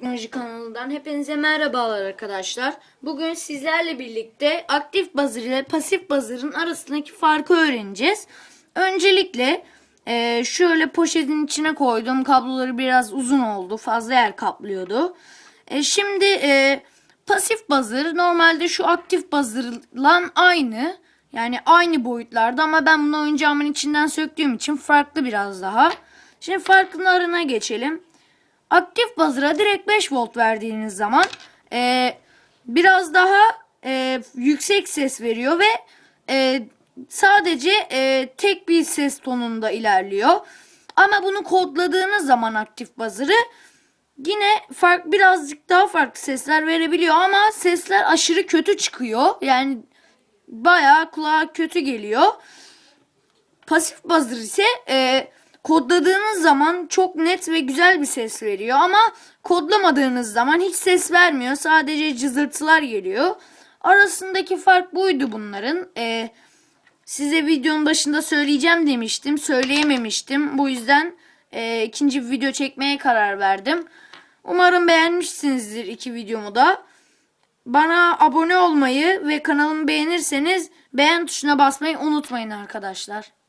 Teknoloji kanalından hepinize merhabalar arkadaşlar. Bugün sizlerle birlikte aktif buzzer ile pasif buzzer'ın arasındaki farkı öğreneceğiz. Öncelikle e, şöyle poşetin içine koydum. Kabloları biraz uzun oldu. Fazla yer kaplıyordu. E, şimdi e, pasif buzzer normalde şu aktif buzzer'la aynı. Yani aynı boyutlarda ama ben bunu oyuncağımın içinden söktüğüm için farklı biraz daha. Şimdi farklarına geçelim. Aktif buzzer'a direkt 5 volt verdiğiniz zaman e, biraz daha e, yüksek ses veriyor ve e, sadece e, tek bir ses tonunda ilerliyor. Ama bunu kodladığınız zaman aktif buzzer'ı yine fark birazcık daha farklı sesler verebiliyor ama sesler aşırı kötü çıkıyor. Yani bayağı kulağa kötü geliyor. Pasif buzzer ise e, kodladığınız zaman çok net ve güzel bir ses veriyor ama kodlamadığınız zaman hiç ses vermiyor. Sadece cızırtılar geliyor. Arasındaki fark buydu bunların. E, size videonun başında söyleyeceğim demiştim. Söyleyememiştim. Bu yüzden e, ikinci bir video çekmeye karar verdim. Umarım beğenmişsinizdir iki videomu da. Bana abone olmayı ve kanalımı beğenirseniz beğen tuşuna basmayı unutmayın arkadaşlar.